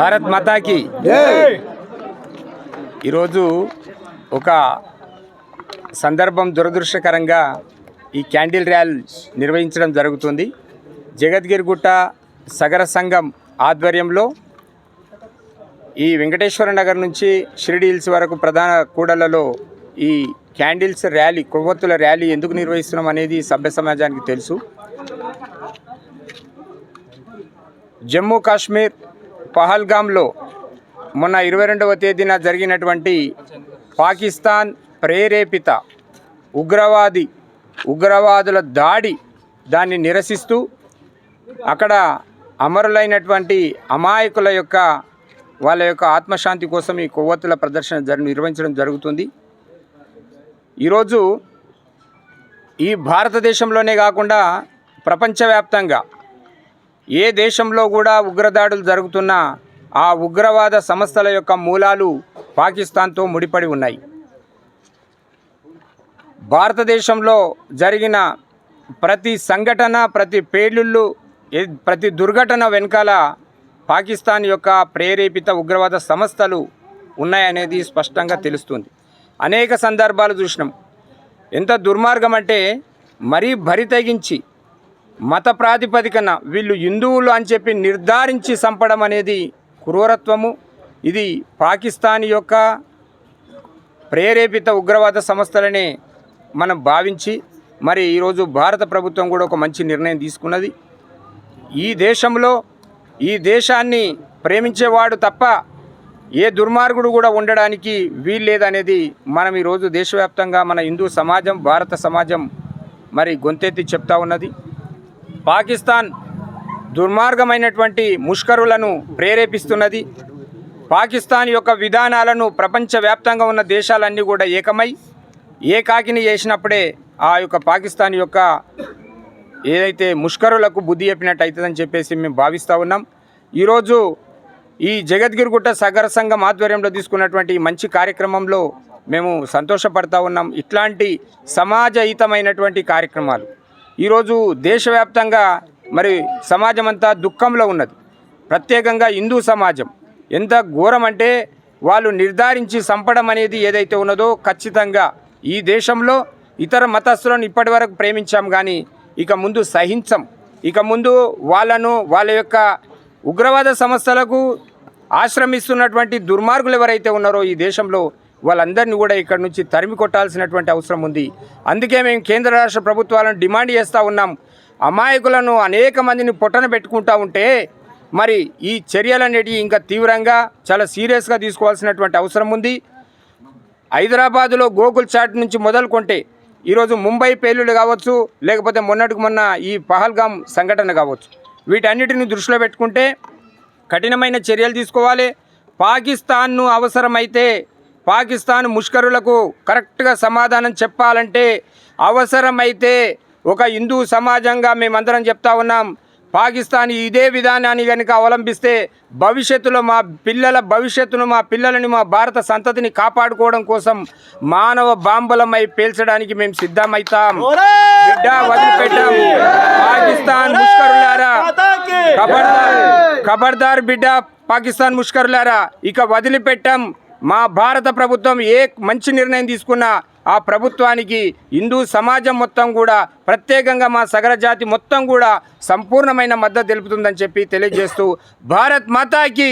భారత్ మాతాకి. ఈరోజు ఒక సందర్భం దురదృష్టకరంగా ఈ క్యాండిల్ ర్యాల్ నిర్వహించడం జరుగుతుంది. జగద్గిరిగుట్ట సగర సంఘం ఆధ్వర్యంలో ఈ వెంకటేశ్వర నగర్ నుంచి షిరిడి హిల్స్ వరకు ప్రధాన కూడలలో ఈ క్యాండిల్స్ ర్యాలీ కొవ్వొత్తుల ర్యాలీ ఎందుకు నిర్వహిస్తున్నాం అనేది సభ్య సమాజానికి తెలుసు. జమ్మూ కాశ్మీర్ పహల్గామ్లో మొన్న ఇరవై రెండవ తేదీన జరిగినటువంటి పాకిస్తాన్ ప్రేరేపిత ఉగ్రవాది ఉగ్రవాదుల దాడి దాన్ని నిరసిస్తూ అక్కడ అమరులైనటువంటి అమాయకుల యొక్క వాళ్ళ యొక్క ఆత్మశాంతి కోసం ఈ కొవ్వొత్తుల ప్రదర్శన జరు నిర్వహించడం జరుగుతుంది. ఈరోజు ఈ భారతదేశంలోనే కాకుండా ప్రపంచవ్యాప్తంగా ఏ దేశంలో కూడా ఉగ్రదాడులు జరుగుతున్నా ఆ ఉగ్రవాద సంస్థల యొక్క మూలాలు పాకిస్తాన్తో ముడిపడి ఉన్నాయి. భారతదేశంలో జరిగిన ప్రతి సంఘటన ప్రతి పేలుళ్ళు ప్రతి దుర్ఘటన వెనకాల పాకిస్తాన్ యొక్క ప్రేరేపిత ఉగ్రవాద సంస్థలు ఉన్నాయనేది స్పష్టంగా తెలుస్తుంది. అనేక సందర్భాలు చూసినాం. ఎంత దుర్మార్గం అంటే మరీ బరి తెగించి మత ప్రాతిపదికన వీళ్ళు హిందువులు అని చెప్పి నిర్ధారించి చంపడం అనేది క్రూరత్వము. ఇది పాకిస్తాన్ యొక్క ప్రేరేపిత ఉగ్రవాద సంస్థలనే మనం భావించి మరి ఈరోజు భారత ప్రభుత్వం కూడా ఒక మంచి నిర్ణయం తీసుకున్నది. ఈ దేశంలో ఈ దేశాన్ని ప్రేమించేవాడు తప్ప ఏ దుర్మార్గుడు కూడా ఉండడానికి వీల్లేదనేది మనం ఈరోజు దేశవ్యాప్తంగా మన హిందూ సమాజం భారత సమాజం మరి గొంతెత్తి చెప్తా ఉన్నది. పాకిస్తాన్ దుర్మార్గమైనటువంటి ముష్కరులను ప్రేరేపిస్తున్నది. పాకిస్తాన్ యొక్క విధానాలను ప్రపంచవ్యాప్తంగా ఉన్న దేశాలన్నీ కూడా ఏకమై ఏకాకిని చేసినప్పుడే ఆ యొక్క పాకిస్తాన్ యొక్క ఏదైతే ముష్కరులకు బుద్ధి చెప్పినట్టు అవుతుందని చెప్పేసి మేము భావిస్తూ ఉన్నాం. ఈరోజు ఈ జగద్గిరిగుట్ట సగర సంఘం ఆధ్వర్యంలో తీసుకున్నటువంటి మంచి కార్యక్రమంలో మేము సంతోషపడతా ఉన్నాం. ఇట్లాంటి సమాజహితమైనటువంటి కార్యక్రమాలు ఈరోజు దేశవ్యాప్తంగా మరి సమాజం అంతా దుఃఖంలో ఉన్నది. ప్రత్యేకంగా హిందూ సమాజం ఎంత ఘోరం అంటే వాళ్ళు నిర్ధారించి చంపడం అనేది ఏదైతే ఉన్నదో ఖచ్చితంగా ఈ దేశంలో ఇతర మతస్థులను ఇప్పటి వరకు ప్రేమించాం కానీ ఇక ముందు సహించం. ఇక ముందు వాళ్ళను వాళ్ళ యొక్క ఉగ్రవాద సంస్థలకు ఆశ్రమిస్తున్నటువంటి దుర్మార్గులు ఎవరైతే ఉన్నారో ఈ దేశంలో వాళ్ళందరినీ కూడా ఇక్కడ నుంచి తరిమి కొట్టాల్సినటువంటి అవసరం ఉంది. అందుకే మేము కేంద్ర రాష్ట్ర ప్రభుత్వాలను డిమాండ్ చేస్తూ ఉన్నాం. అమాయకులను అనేక మందిని పొట్టన పెట్టుకుంటూ ఉంటే మరి ఈ చర్యలనేటివి ఇంకా తీవ్రంగా చాలా సీరియస్గా తీసుకోవాల్సినటువంటి అవసరం ఉంది. హైదరాబాదులో గోకుల్ చాట్ నుంచి మొదలుకొంటే ఈరోజు ముంబై పేలుళ్ళు కావచ్చు లేకపోతే మొన్నటికి మొన్న ఈ పహల్గామ్ సంఘటన కావచ్చు. వీటన్నిటిని దృష్టిలో పెట్టుకుంటే కఠినమైన చర్యలు తీసుకోవాలి. పాకిస్తాన్ను అవసరమైతే పాకిస్తాన్ ముష్కరులకు కరెక్ట్గా సమాధానం చెప్పాలంటే అవసరమైతే ఒక హిందూ సమాజంగా మేమందరం చెప్తా ఉన్నాం. పాకిస్తాన్ ఇదే విధానాన్ని కనుక అవలంబిస్తే భవిష్యత్తులో మా పిల్లల భవిష్యత్తును మా పిల్లలని మా భారత సంతతిని కాపాడుకోవడం కోసం మానవ బాంబలమై పేల్చడానికి మేము సిద్ధమవుతాం బిడ్డ వదిలిపెట్టాం. పాకిస్తాన్ ముష్కరులారా! ఖబర్దార్ ఖబర్దార్ బిడ్డ పాకిస్తాన్ ముష్కరులారా! ఇక వదిలిపెట్టాం. మా భారత ప్రభుత్వం ఏ మంచి నిర్ణయం తీసుకున్నా ఆ ప్రభుత్వానికి హిందూ సమాజం మొత్తం కూడా ప్రత్యేకంగా మా సగర జాతి మొత్తం కూడా సంపూర్ణమైన మద్దతు తెలుపుతుందని చెప్పి తెలియజేస్తూ భారత్ మాతాకి